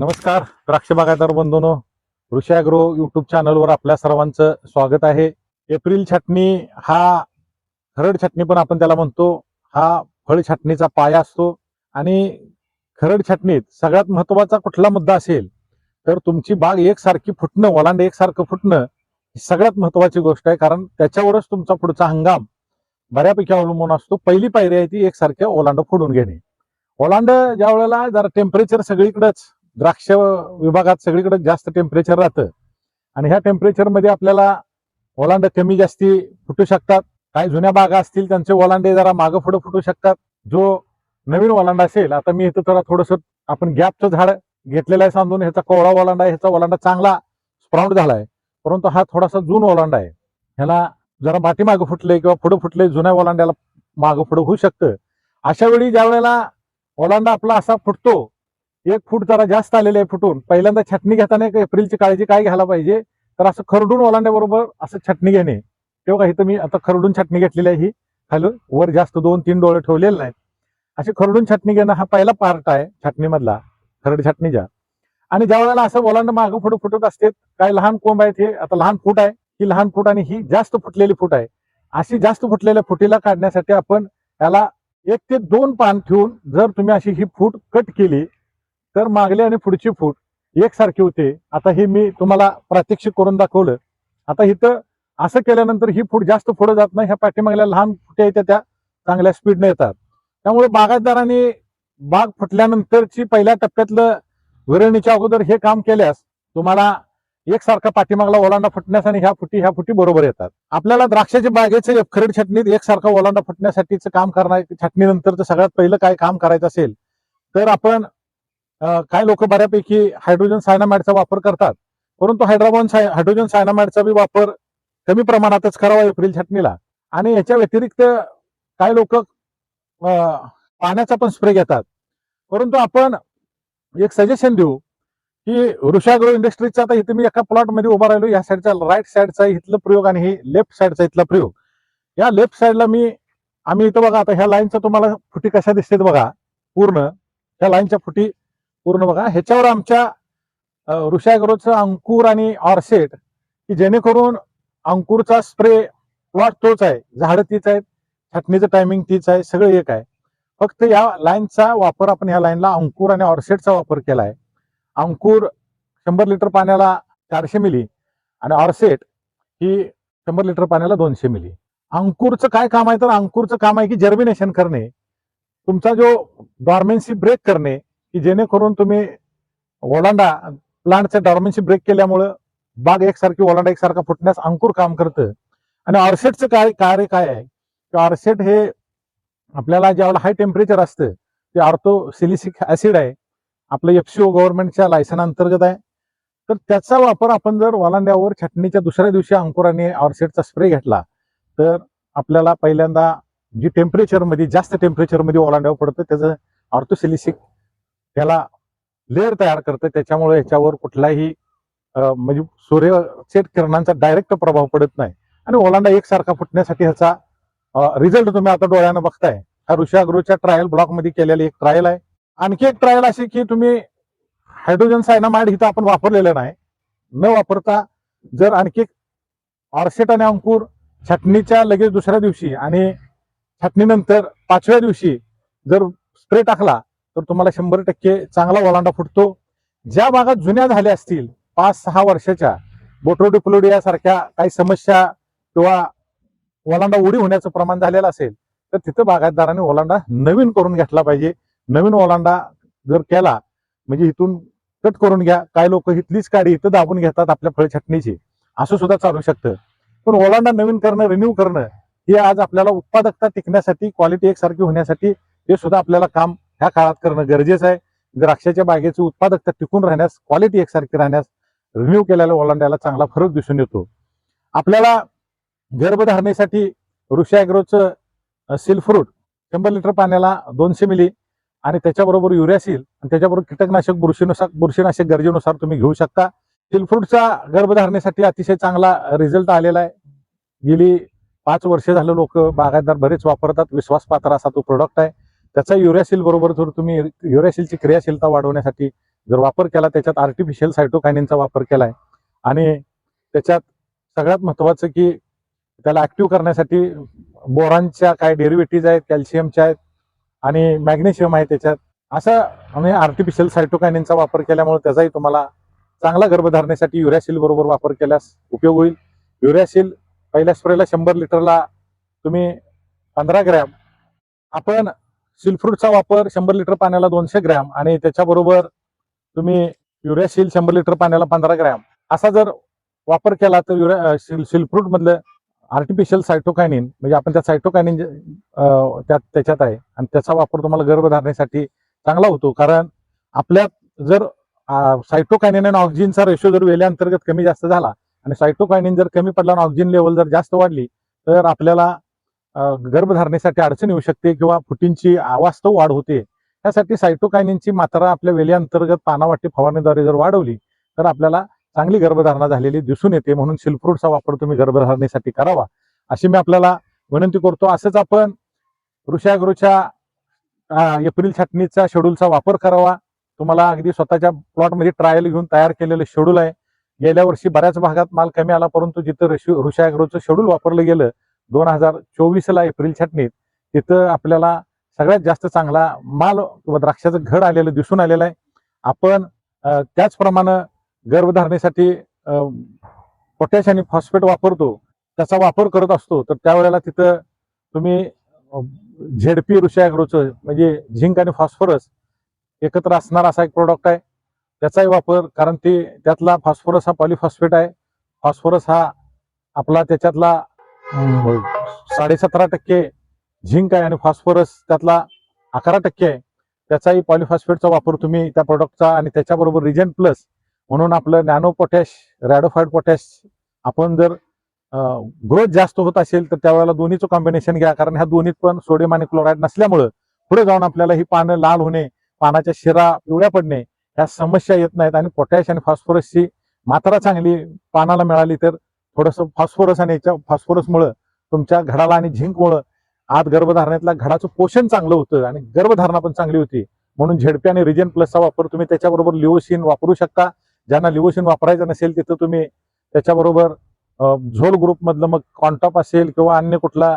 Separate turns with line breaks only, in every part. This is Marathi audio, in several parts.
नमस्कार द्राक्ष बागायतदार बंधूनो. ऋषी अॅग्रो युट्यूब चॅनलवर आपल्या सर्वांचं स्वागत आहे. एप्रिल छाटणी हा खरड छाटणी पण आपण त्याला म्हणतो. हा फळ छाटणीचा पाया असतो. आणि खरड छाटणीत सगळ्यात महत्त्वाचा कुठला मुद्दा असेल तर तुमची बाग एकसारखी फुटणं ओलांड एकसारखं फुटणं ही सगळ्यात महत्वाची गोष्ट आहे. कारण त्याच्यावरच तुमचा पुढचा हंगाम बऱ्यापैकी अवलंबून असतो. पहिली पायरी आहे ती एकसारख्या ओलांड फोडून घेणे. ओलांड ज्या वेळेला जरा टेम्परेचर सगळीकडेच द्राक्ष विभागात सगळीकडे जास्त टेम्परेचर राहतं. आणि ह्या टेम्परेचरमध्ये आपल्याला ओलांड कमी जास्ती फुटू शकतात. काही जुन्या बागा असतील त्यांचे ओलांडे जरा मागं पुढं फुटू शकतात. जो नवीन ओलांडा असेल आता मी इथं थोडा थोडस आपण गॅपचं झाड घेतलेलं आहे सांगून ह्याचा कोवळा ओलांडा आहे ह्याचा ओलांडा चांगला स्प्राउंड झालाय. परंतु हा थोडासा जून ओलांडा आहे. ह्याला जरा माती मागं फुटले किंवा पुढं फुटले जुन्या ओलांड्याला मागं पुढं होऊ शकतं. अशा वेळी ज्या वेळेला ओलांडा आपला असा फुटतो एक फूट जरा जास्त आलेले आहे फुटून. पहिल्यांदा छटणी घेताना एप्रिलची काळजी काय घ्यायला पाहिजे? तर असं खरडून ओलांड्याबरोबर असं छटणी घेणे. तेव्हा इथं मी आता खरडून छटणी घेतलेली आहे ही. खालून वर जास्त दोन तीन डोळे ठेवलेले नाहीत. अशी खरडून छटणी घेणं हा पहिला पार्ट आहे छटणीमधला खरड छटणीच्या. आणि ज्या वेळेला असं ओलांड मागं फुट फुटत असते काय लहान कोंब आहेत हे आता लहान फूट आहे ही लहान फूट आणि ही जास्त फुटलेली फूट आहे. अशी जास्त फुटलेल्या फुटीला काढण्यासाठी आपण याला एक ते दोन पान ठेवून जर तुम्ही अशी ही फूट कट केली तर मागली आणि पुढची फूट एकसारखी होते. आता हे मी तुम्हाला प्रात्यक्षिक करून दाखवलं. आता इथं असं केल्यानंतर ही फूट जास्त पुढे जात नाही. ह्या पाठीमागल्या लहान फुट्या येत्या त्या चांगल्या स्पीडने येतात. त्यामुळे बागायतदारांनी बाग फुटल्यानंतरची पहिल्या टप्प्यातलं विरणीच्या अगोदर हे काम केल्यास तुम्हाला एकसारखा पाठीमागला ओलांडा फुटण्यास आणि ह्या फुटी ह्या फुटी बरोबर येतात. आपल्याला द्राक्षाच्या बागेचं खरड छटणीत एकसारखा ओलांडा फुटण्यासाठीच काम करणार छटणीनंतरचं सगळ्यात पहिलं काय काम करायचं असेल तर आपण काही काय लोक बऱ्यापैकी हायड्रोजन सायनामाइडचा वापर करतात. परंतु हायड्रोजन साय हायड्रोजन सायनामाइडचा बी वापर कमी प्रमाणातच करावा एप्रिल छटणीला. आणि याच्या व्यतिरिक्त काय लोक पाण्याचा पण स्प्रे घेतात. परंतु आपण एक सजेशन देऊ की ऋषाग्रो इंडस्ट्रीजचा आता इथे मी एका प्लॉटमध्ये उभा राहिलो. या साईडचा राईट साईडचा इथला प्रयोग आणि हे लेफ्ट साईडचा इथला प्रयोग. या लेफ्ट साईडला मी आम्ही इथं बघा आता ह्या लाईनचा तुम्हाला फुटी कशा दिसतात बघा. पूर्ण. ह्या लाईनच्या फुटी पूर्ण बघा. ह्याच्यावर आमच्या ऋषागरोचं अंकुर आणि ऑर्सेट की जेणेकरून अंकुरचा स्प्रे प्लॉट तोच आहे. झाडं तीच आहेत छाटणीचं टायमिंग तीच आहे सगळं एक आहे. फक्त या लाईनचा वापर आपण या लाईनला अंकुर आणि ऑर्सेटचा वापर केला आहे. अंकुर शंभर लिटर पाण्याला चारशे मिली आणि ऑर्सेट ही शंभर लिटर पाण्याला दोनशे मिली. अंकुरचं काय काम आहे? तर अंकुरचं काम आहे की जर्मिनेशन करणे. तुमचा जो डॉर्मेन्सी ब्रेक करणे की जेणेकरून तुम्ही ओलांडा प्लांटचं डॉर्मेन्सी ब्रेक केल्यामुळं बाग एकसारखी ओलांडा एकसारखा फुटण्यास अंकुर काम करतं. आणि ऑर्सेटचं काय कार्य काय आहे? की ऑर्सेट हे आपल्याला ज्यावेळेला हाय टेम्परेचर असतं ते आर्थो सिलिसिक ऍसिड आहे. आपलं एफसीओ गव्हर्नमेंटच्या लायसन अंतर्गत आहे. तर त्याचा वापर आपण जर वालांड्यावर छटणीच्या दुसऱ्या दिवशी अंकुराने ऑर्सेटचा स्प्रे घेतला तर आपल्याला पहिल्यांदा जी टेम्परेचरमध्ये जास्त टेम्परेचरमध्ये ओलांड्यावर पडतं त्याचं ऑर्थोसिलिसिक त्याला लेअर तयार करतं. त्याच्यामुळे ह्याच्यावर कुठलाही म्हणजे सूर्यचे किरणांचा डायरेक्ट प्रभाव पडत नाही. आणि ओलांडा एकसारखा फुटण्यासाठी ह्याचा रिझल्ट तुम्ही आता डोळ्यानं बघताय. हा ऋषाग्रोच्या ट्रायल ब्लॉकमध्ये केलेली एक ट्रायल आहे. आणखी एक ट्रायल अशी की तुम्ही हायड्रोजन सायनामाइड हिथं आपण वापरलेलं नाही. न वापरता जर आणखी ऑर्सेट आणि अंकुर छटणीच्या लगेच दुसऱ्या दिवशी आणि छटणीनंतर पाचव्या दिवशी जर स्प्रे टाकला तर तुम्हाला शंभर टक्के चांगला ओलांडा फुटतो. ज्या भागात जुन्या झाल्या असतील पाच सहा वर्षाच्या बोट्रोडिप्लोडिया सारख्या काही समस्या किंवा ओलांडा उडी होण्याचं प्रमाण झालेलं असेल तर तिथं बागायतदाराने ओलांडा नवीन करून घेतला पाहिजे. नवीन ओलांडा जर केला म्हणजे इथून कट करून घ्या. काय लोक इथलीच काडी इथं दाबून घेतात आपल्या फळ छटणीची असं सुद्धा चालू शकतं. पण ओलांडा नवीन करणं रिन्यू करणं हे आज आपल्याला उत्पादकता टिकण्यासाठी क्वालिटी एकसारखी होण्यासाठी हे सुद्धा आपल्याला काम ह्या काळात करणं गरजेचं आहे. द्राक्षाच्या बागेची उत्पादकता टिकून राहण्यास क्वालिटी एकसारखी राहण्यास रिन्यू केलेल्या ओलांड्याला चांगला फरक दिसून येतो. आपल्याला गर्भधारणेसाठी ऋषी ॲग्रोचं सिल्फ्रूट शंभर लिटर पाण्याला दोनशे मिली आणि त्याच्याबरोबर युरियासिल आणि त्याच्याबरोबर कीटकनाशक बुरशीनुसार बुरशीनाशक गरजेनुसार तुम्ही घेऊ शकता. सिल्फ्रूटचा गर्भधारणेसाठी अतिशय चांगला रिझल्ट आलेला आहे. गेली पाच वर्ष झालं लोक बागायतदार बरेच वापरतात. विश्वासपात्र असा तो प्रोडक्ट आहे. त्याचा युरियासिल बरोबर जर तुम्ही युरियासिलची क्रियाशीलता वाढवण्यासाठी जर वापर केला त्याच्यात आर्टिफिशियल सायटोकायनिनचा वापर केलाय. आणि त्याच्यात सगळ्यात महत्वाचं की त्याला ऍक्टिव्ह करण्यासाठी बोरांच्या काय डेरिव्हेटिव्ह आहेत कॅल्शियमच्या आहेत आणि मॅग्नेशियम आहे त्याच्यात. असा आम्ही आर्टिफिशियल सायटोकायनिनचा वापर केल्यामुळे त्याचाही तुम्हाला चांगला गर्भधारणेसाठी युरॅसिल बरोबर वापर केल्यास उपयोग होईल. युरॅसिल पहिल्या स्प्रेला शंभर लिटरला तुम्ही पंधरा ग्रॅम. आपण सिल्फ्रूटचा वापर शंभर लिटर पाण्याला दोनशे ग्रॅम आणि त्याच्याबरोबर तुम्ही युरिया सील शंभर लिटर पाण्याला पंधरा ग्रॅम असा जर वापर केला तर युरिया सिल्फ्रूट मधलं आर्टिफिशियल सायटोकायनिन म्हणजे आपण त्या सायटोकायनिन त्यात त्याच्यात आहे. आणि त्याचा वापर तुम्हाला गर्भधारणेसाठी चांगला होतो. कारण आपल्यात जर सायटोकायनिन आणि ऑक्सिजनचा रेशो जर वेल्या अंतर्गत कमी जास्त झाला आणि सायटोकायनिन जर कमी पडला आणि ऑक्सिजन लेवल जर जास्त वाढली तर आपल्याला गर्भधारणेसाठी अडचण येऊ शकते किंवा फुटींची अवास्तव वाढ होते. त्यासाठी सायटोकायनिनची मात्रा आपल्या वेलीअंतर्गत पानावाटी फवारणीद्वारे जर वाढवली तर आपल्याला चांगली गर्भधारणा झालेली दिसून येते. म्हणून सिल्फ्रूटचा वापर तुम्ही गर्भधारणेसाठी करावा. अशी मी आपल्याला विनंती करतो. असंच आपण ऋषागृच्या एप्रिल छाटणीचा शेड्यूलचा वापर करावा. तुम्हाला अगदी स्वतःच्या प्लॉटमध्ये ट्रायल घेऊन तयार केलेलं शेड्यूल आहे. गेल्या वर्षी बऱ्याच भागात माल कमी आला परंतु जिथं ऋषागृचं शेड्यूल वापरलं गेलं दोन हजार चोवीसला एप्रिल छाटणीत तिथं आपल्याला सगळ्यात जास्त चांगला माल किंवा द्राक्षाचं घड आलेलं दिसून आलेलं आहे. आपण त्याचप्रमाणे गर्भधारणेसाठी पोटॅश आणि फॉस्फेट वापरतो त्याचा वापर करत असतो तर त्यावेळेला तिथं तुम्ही झेडपी ऋषयाग्रोचं म्हणजे झिंक आणि फॉस्फरस एकत्र असणारा असा एक प्रोडक्ट आहे. त्याचाही वापर कारण ते त्यातला फॉस्फरस हा पॉलिफॉस्फेट आहे. फॉस्फरस हा आपला त्याच्यातला साडेसतरा टक्के झिंक आहे आणि फॉस्फरस त्यातला अकरा टक्के आहे. त्याचाही पॉलिफॉस्फेटचा वापर तुम्ही त्या प्रोडक्टचा आणि त्याच्याबरोबर रिजन प्लस म्हणून आपलं नॅनो पोटॅश रॅडोफाईड पोटॅश आपण जर ग्रोथ जास्त होत असेल तर त्यावेळेला दोन्हीचं कॉम्बिनेशन घ्या. कारण ह्या दोन्हीत पण सोडियम आणि क्लोराईड नसल्यामुळं पुढे जाऊन आपल्याला ही पानं लाल होणे पानाच्या शिरा पिवळ्या पडणे ह्या समस्या येत नाहीत. आणि पोटॅश आणि फॉस्फरसची मात्रा चांगली पानाला मिळाली तर थोडंसं फॉस्फरस आणि याच्या फॉस्फोरसमुळं तुमच्या घडाला आणि झिंकमुळं आत गर्भधारणेतल्या घडाचं पोषण चांगलं होतं आणि गर्भधारणा पण चांगली होती. म्हणून झेडपी आणि रिजन प्लसचा वापर तुम्ही त्याच्याबरोबर लिओसिन वापरू शकता. ज्यांना लिओसिन वापरायचं नसेल तिथं तुम्ही त्याच्याबरोबर झोल ग्रुपमधलं मग कॉन्टॉप असेल किंवा अन्य कुठला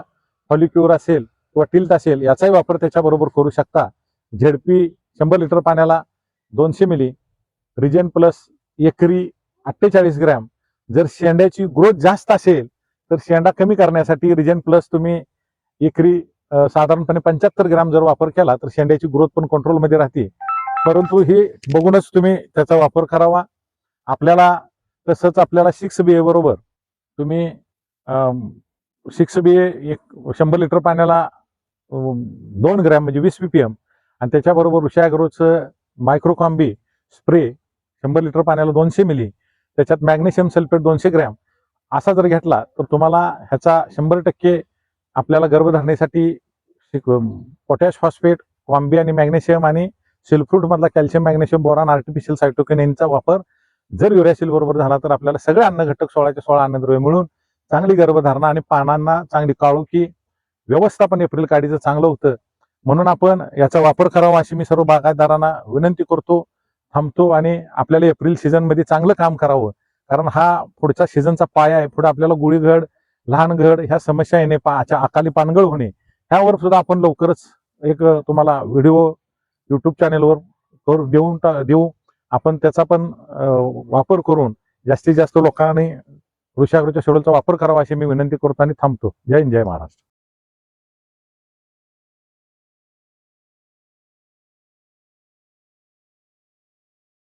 फॉलिक्युअर असेल किंवा टिल्ट असेल याचाही वापर त्याच्याबरोबर करू शकता. झेडपी शंभर लिटर पाण्याला दोनशे मिली रिजन प्लस एकरी अठ्ठेचाळीस ग्रॅम जर शेंड्याची ग्रोथ जास्त असेल तर शेंडा कमी करण्यासाठी रिजन प्लस तुम्ही एकरी साधारणपणे पंच्याहत्तर ग्रॅम जर वापर केला तर शेंड्याची ग्रोथ पण कंट्रोलमध्ये राहते. परंतु हे बघूनच तुम्ही त्याचा वापर करावा. आपल्याला तसंच आपल्याला सिक्स बी ए बरोबर तुम्ही सिक्स बी ए एक शंभर लिटर पाण्याला दोन ग्रॅम म्हणजे वीस पीपीएम आणि त्याच्याबरोबर ऋषाग्रोचं मायक्रोकॉम्बी स्प्रे शंभर लिटर पाण्याला दोनशे मिली त्याच्यात मॅग्नेशियम सल्फेट दोनशे ग्रॅम असा जर घेतला तर तुम्हाला ह्याचा शंभर टक्के आपल्याला गर्भधारणेसाठी पोटॅश फॉस्फेट कॉम्बी आणि मॅग्नेशियम आणि सिल्फ्रूट मधला कॅल्शियम मॅग्नेशियम बोरान आर्टिफिशियल सायटोकिनिनचा वापर जर युरॅसिल बरोबर झाला तर आपल्याला सगळे अन्न घटक सोळाच्या सोळा अन्नद्रव्य मिळून चांगली गर्भधारणा आणि पानांना चांगली काळोखी व्यवस्थापन एप्रिल काढीचं चांगलं होतं. म्हणून आपण याचा वापर करावा अशी मी सर्व बागायतदारांना विनंती करतो. थांबतो आणि आपल्याला एप्रिल सीझनमध्ये चांगलं काम करावं. कारण हा पुढच्या सीझनचा पाया आहे. पुढे आपल्याला गुळीघड लहान घड ह्या समस्या येणे पाच्या अकाली पानगळ होणे ह्यावर सुद्धा आपण लवकरच एक तुम्हाला व्हिडिओ युट्यूब चॅनेलवर करू देऊन टा- देऊ. आपण त्याचा पण वापर करून जास्तीत जास्त लोकांनी ऋषागृच्या शेड्यूलचा वापर करावा अशी मी विनंती करतो आणि थांबतो. जय हिंद जय महाराष्ट्र.